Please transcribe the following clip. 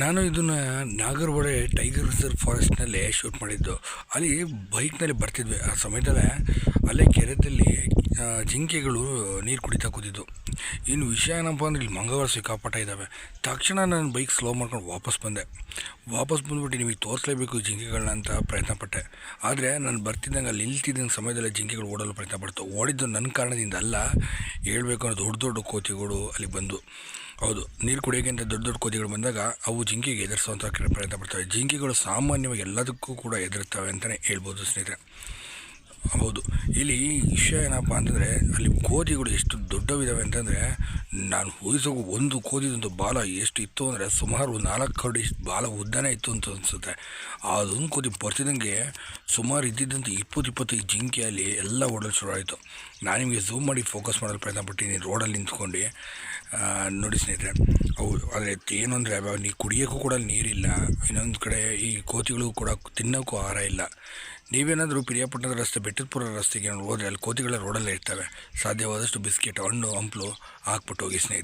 ನಾನು ಇದನ್ನು Nagarahole tiger reserve ಫಾರೆಸ್ಟ್ನಲ್ಲಿ ಶೂಟ್ ಮಾಡಿದ್ದು. ಅಲ್ಲಿ ಬೈಕ್ನಲ್ಲಿ ಬರ್ತಿದ್ವಿ. ಆ ಸಮಯದಲ್ಲೇ ಅಲ್ಲೇ ಕೆರೆದಲ್ಲಿ ಜಿಂಕೆಗಳು ನೀರು ಕುಡಿತಾ ಕೂತಿದ್ದು ಇನ್ನು ವಿಷಯ ಏನಪ್ಪ ಅಂದರೆ ಇಲ್ಲಿ ಮಂಗಳವಾರ ಸಿಕ್ಕಾಪಟ್ಟ ಇದ್ದಾವೆ ತಕ್ಷಣ ನಾನು ಬೈಕ್ ಸ್ಲೋ ಮಾಡ್ಕೊಂಡು ವಾಪಸ್ ಬಂದೆ. ವಾಪಸ್ ಬಂದ್ಬಿಟ್ಟು ನಿಮಗೆ ತೋರಿಸಲೇಬೇಕು ಜಿಂಕೆಗಳನ್ನ ಅಂತ ಪ್ರಯತ್ನ ಪಟ್ಟೆ. ಆದರೆ ನಾನು ಬರ್ತಿದ್ದಂಗೆ ಅಲ್ಲಿ ನಿಲ್ತಿದ್ದಂಗೆ ಸಮಯದಲ್ಲಿ ಜಿಂಕೆಗಳು ಓಡಲು ಪ್ರಯತ್ನ ಪಡ್ತು. ಓಡಿದ್ದು ನನ್ನ ಕಾರಣದಿಂದ ಅಲ್ಲ, ಹೇಳಬೇಕು ಅನ್ನೋ ದೊಡ್ಡ ದೊಡ್ಡ ಕೋತಿಗಳು ಅಲ್ಲಿ ಬಂದು ಹೌದು. ನೀರು ಕುಡಿಯೋಕ್ಕಿಂತ ದೊಡ್ಡ ದೊಡ್ಡ ಕೋತಿಗಳು ಬಂದಾಗ ಅವು ಜಿಂಕೆಗೆ ಎದುರಿಸುವಂಥ ಪ್ರಯತ್ನ ಪಡ್ತವೆ ಜಿಂಕೆಗಳು ಸಾಮಾನ್ಯವಾಗಿ ಎಲ್ಲದಕ್ಕೂ ಕೂಡ ಎದುರುತ್ತವೆ ಅಂತಲೇ ಹೇಳ್ಬೋದು ಸ್ನೇಹಿತರೆ. ಹೌದು. ಇಲ್ಲಿ ವಿಷಯ ಏನಪ್ಪ ಅಂತಂದರೆ, ಅಲ್ಲಿ ಕೋತಿಗಳು ಎಷ್ಟು ದೊಡ್ಡವಿದ್ದಾವೆ ಅಂತಂದರೆ, ನಾನು ಊಹಿಸೋ ಒಂದು ಕೋತಿದೊಂದು ಬಾಲ ಎಷ್ಟು ಇತ್ತು ಅಂದರೆ ಸುಮಾರು ನಾಲ್ಕು ಅಡಿ ಬಾಲ ಉದ್ದನೇ ಇತ್ತು ಅಂತ ಅನಿಸುತ್ತೆ. ಅದೊಂದು ಕೋತಿ ಬರ್ತಿದ್ದಂಗೆ ಸುಮಾರು ಇದ್ದಿದ್ದಂಥ ಇಪ್ಪತ್ತು ಇಪ್ಪತ್ತೈದು ಜಿಂಕೆ ಅಲ್ಲಿ ಎಲ್ಲ ಓಡಲು ಶುರು ಆಯಿತು. ನಾನು ನಿಮಗೆ ಝೂಮ್ ಮಾಡಿ ಫೋಕಸ್ ಮಾಡಲು ಪ್ರಯತ್ನ ಪಟ್ಟಿನಿ ರೋಡಲ್ಲಿ ನಿಂತ್ಕೊಂಡು ನೋಡಿ ಸ್ನೇಹಿತರೆ, ಹೌದು ಆದರೆ ಏನು ಅಂದರೆ ನೀವು ಕುಡಿಯೋಕ್ಕೂ ಕೂಡ ನೀರಿಲ್ಲ, ಇನ್ನೊಂದು ಕಡೆ ಈ ಕೋತಿಗಳಿಗೂ ಕೂಡ ತಿನ್ನೋಕ್ಕೂ ಆಹಾರ ಇಲ್ಲ. ನೀವೇನಾದರೂ ಪಿರಿಯಾಪಟ್ಟಣದ ರಸ್ತೆ, ಬೆಟ್ಟದಪುರ ರಸ್ತೆಗೆ ಹೋದರೆ ಅಲ್ಲಿ ಕೋತಿಗಳ ರೋಡಲ್ಲೇ ಇರ್ತವೆ. ಸಾಧ್ಯವಾದಷ್ಟು ಬಿಸ್ಕೆಟ್, ಹಣ್ಣು, ಹಂಪಲು ಹಾಕ್ಬಿಟ್ಟು ಹೋಗಿ ಸ್ನೇಹಿತರೆ.